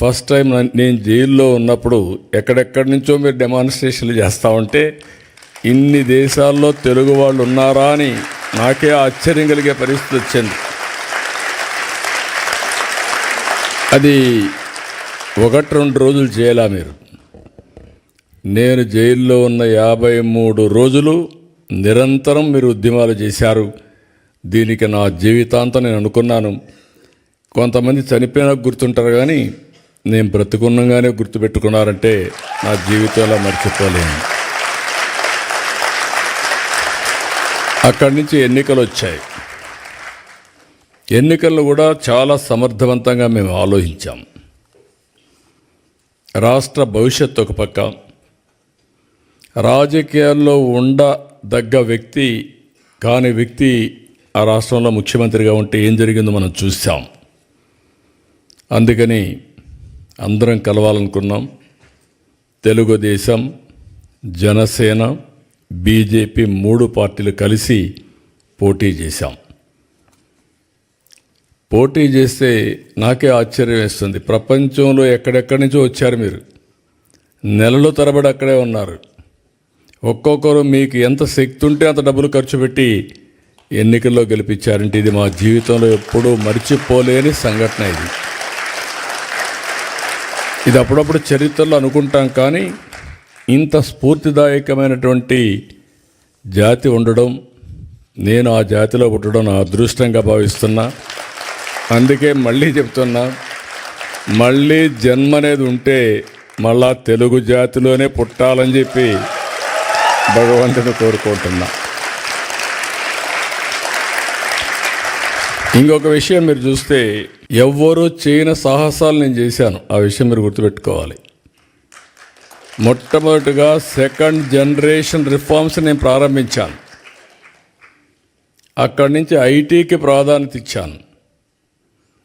First time నేను జైల్లో ఉన్నప్పుడు ఎక్కడెక్కడి నుంచో మీరు డెమాన్స్ట్రేషన్లు చేస్తూ ఉంటే ఇన్ని దేశాల్లో తెలుగు వాళ్ళు ఉన్నారా అని నాకే ఆశ్చర్యం కలిగే పరిస్థితి వచ్చింది. అది ఒకటి రెండు రోజులు చేయాలా మీరు. నేను జైల్లో ఉన్న యాభై మూడు రోజులు నిరంతరం మీరు ఉద్యమాలు చేశారు. దీనికి నా జీవితాంతం నేను అనుకున్నాను. కొంతమంది చనిపోయినా గుర్తుంటారు కానీ నేను బ్రతుకున్నగానే గుర్తుపెట్టుకున్నారంటే నా జీవితంలో మర్చిపోలేను అక్కడి నుంచి ఎన్నికలు వచ్చాయి. ఎన్నికల్లో కూడా చాలా సమర్థవంతంగా మేము ఆలోచించాం. రాష్ట్ర భవిష్యత్తు ఒక పక్క రాజకీయాల్లో ఉండదగ్గ వ్యక్తి కాని వ్యక్తి ఆ రాష్ట్రంలో ముఖ్యమంత్రిగా ఉంటే ఏం జరిగిందో మనం చూసాం అందుకని అందరం కలవాలనుకున్నాం. తెలుగుదేశం జనసేన బీజేపీ మూడు పార్టీలు కలిసి పోటీ చేశాం. పోటీ చేస్తే నాకే ఆశ్చర్యం వేస్తుంది. ప్రపంచంలో ఎక్కడెక్కడి నుంచో వచ్చారు మీరు. నెలలు తరబడి అక్కడే ఉన్నారు. ఒక్కొక్కరు మీకు ఎంత శక్తి ఉంటే అంత డబ్బులు ఖర్చు పెట్టి ఎన్నికల్లో గెలిపించారంటే ఇది మా జీవితంలో ఎప్పుడూ మర్చిపోలేని సంఘటన ఇది. ఇది అప్పుడప్పుడు చరిత్రలో అనుకుంటాం కానీ ఇంత స్ఫూర్తిదాయకమైనటువంటి జాతి ఉండడం నేను ఆ జాతిలో పుట్టడం నా అదృష్టంగా భావిస్తున్నా. అందుకే మళ్ళీ చెప్తున్నా మళ్ళీ జన్మ అనేది ఉంటే మళ్ళా తెలుగు జాతిలోనే పుట్టాలని చెప్పి భగవంతుని కోరుకుంటున్నా. ఇంకొక విషయం మీరు చూస్తే ఎవ్వరూ చేయని సాహసాలు నేను చేశాను. ఆ విషయం మీరు గుర్తుపెట్టుకోవాలి. మొట్టమొదటిగా సెకండ్ జనరేషన్ రిఫార్మ్స్ నేను ప్రారంభించాను. అక్కడి నుంచి ఐటీకి ప్రాధాన్యత ఇచ్చాను.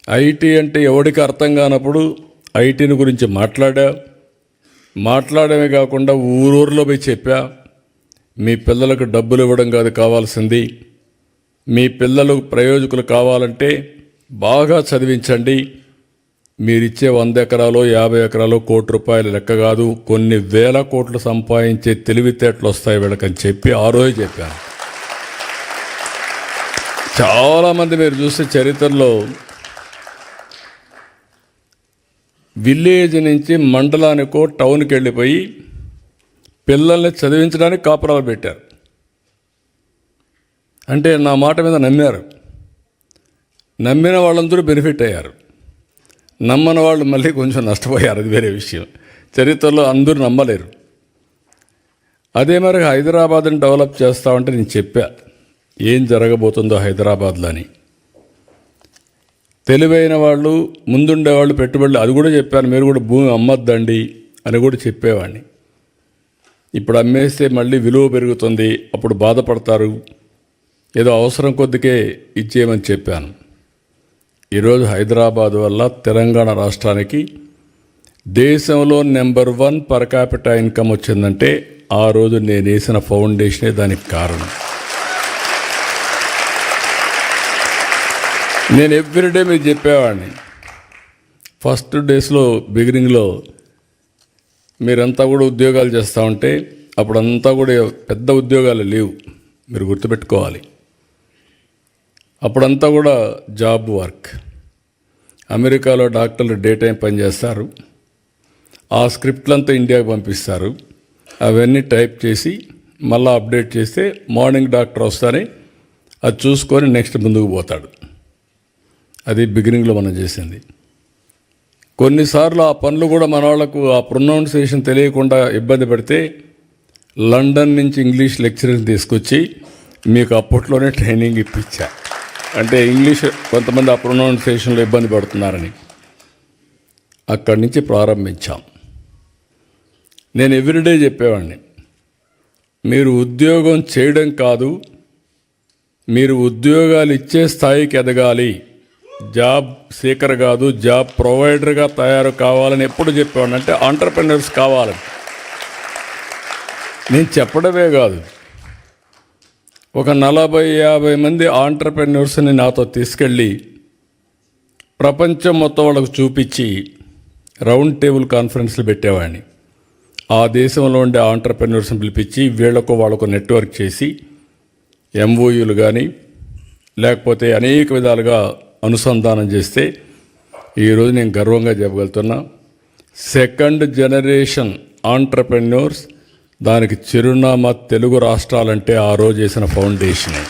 ఐటీ అంటే ఎవడికి అర్థం కానప్పుడు ఐటీని గురించి మాట్లాడా. మాట్లాడమే కాకుండా ఊరూరులో పోయి చెప్పా. మీ పిల్లలకు డబ్బులు ఇవ్వడం కాదు కావాల్సింది. మీ పిల్లలు ప్రయోజకులు కావాలంటే బాగా చదివించండి. మీరిచ్చే వంద ఎకరాలు యాభై ఎకరాలు కోటి రూపాయలు లెక్క కాదు. కొన్ని వేల కోట్లు సంపాదించే తెలివితేటలు వస్తాయి వీళ్ళకని చెప్పి ఆ రోజు చెప్పాను. చాలామంది మీరు చూస్తే చరిత్రలో విలేజ్ నుంచి మండలానికో టౌన్కి వెళ్ళిపోయి పిల్లల్ని చదివించడానికి కాపురాలు పెట్టారు. అంటే నా మాట మీద నమ్మారు. నమ్మిన వాళ్ళందరూ బెనిఫిట్ అయ్యారు. నమ్మని వాళ్ళు మళ్ళీ కొంచెం నష్టపోయారు అది వేరే విషయం. చరిత్రలో అందరూ నమ్మలేరు. అదే మరి హైదరాబాద్ని డెవలప్ చేస్తామంటే నేను చెప్పా ఏం జరగబోతుందో హైదరాబాద్లో అని. తెలివైన వాళ్ళు ముందుండే వాళ్ళు పెట్టుబడులు అది కూడా చెప్పాను మీరు కూడా భూమి అమ్మొద్దండి అని కూడా చెప్పేవాడిని. ఇప్పుడు అమ్మేస్తే మళ్ళీ విలువ పెరుగుతుంది అప్పుడు బాధపడతారు. ఏదో అవసరం కొద్దికే ఇచ్చేయమని చెప్పాను. ఈరోజు హైదరాబాద్ వల్ల తెలంగాణ రాష్ట్రానికి దేశంలో number one per capital income వచ్చిందంటే ఆ రోజు నేను వేసిన ఫౌండేషనే దానికి కారణం. నేను ఎవ్రీడే మీకు చెప్పేవాడిని. ఫస్ట్ డేస్లో బిగినింగ్లో మీరంతా కూడా ఉద్యోగాలు చేస్తూ ఉంటే అప్పుడంతా కూడా పెద్ద ఉద్యోగాలు లేవు. మీరు గుర్తుపెట్టుకోవాలి. అప్పుడంతా కూడా జాబ్ వర్క్. అమెరికాలో డాక్టర్లు డే టైం పనిచేస్తారు ఆ స్క్రిప్ట్లంతా ఇండియాకి పంపిస్తారు. అవన్నీ టైప్ చేసి మళ్ళీ అప్డేట్ చేస్తే మార్నింగ్ డాక్టర్ వస్తారని అది చూసుకొని నెక్స్ట్ ముందుకు పోతాడు. అది బిగినింగ్లో మనం చేసింది. కొన్నిసార్లు ఆ పనులు కూడా మన వాళ్ళకు ఆ ప్రొనౌన్సియేషన్ తెలియకుండా ఇబ్బంది పడితే లండన్ నుంచి ఇంగ్లీష్ లెక్చరర్ని తీసుకొచ్చి మీకు అప్పట్లోనే ట్రైనింగ్ ఇప్పించా. అంటే ఇంగ్లీష్ కొంతమంది ఆ ప్రొనౌన్సియేషన్లో ఇబ్బంది పడుతున్నారని అక్కడి నుంచి ప్రారంభించాం. నేను ఎవ్రీడే చెప్పేవాడిని మీరు ఉద్యోగం చేయడం కాదు మీరు ఉద్యోగాలు ఇచ్చే స్థాయికి ఎదగాలి జాబ్ సీకర్ కాదు జాబ్ ప్రొవైడర్గా తయారు కావాలని ఎప్పుడు చెప్పేవాడిని అంటే ఆంటర్ప్రినర్స్ కావాలని. నేను చెప్పడమే కాదు ఒక నలభై యాభై మంది ఆంటర్ప్రెన్యూర్స్ని నాతో తీసుకెళ్ళి ప్రపంచం మొత్తం వాళ్ళకు చూపించి రౌండ్ టేబుల్ కాన్ఫరెన్స్లు పెట్టేవాడిని. ఆ దేశంలో ఉండే ఆంటర్ప్రెన్యూర్స్ని పిలిపించి వీళ్ళకు వాళ్ళకు నెట్వర్క్ చేసి ఎంఓయూలు కానీ లేకపోతే అనేక విధాలుగా అనుసంధానం చేస్తే ఈరోజు నేను గర్వంగా చెప్పగలుగుతున్నా. సెకండ్ జనరేషన్ ఆంటర్ప్రెన్యూర్స్ దానికి చిరునామా తెలుగు రాష్ట్రాలంటే ఆ రోజు చేసిన ఫౌండేషనే.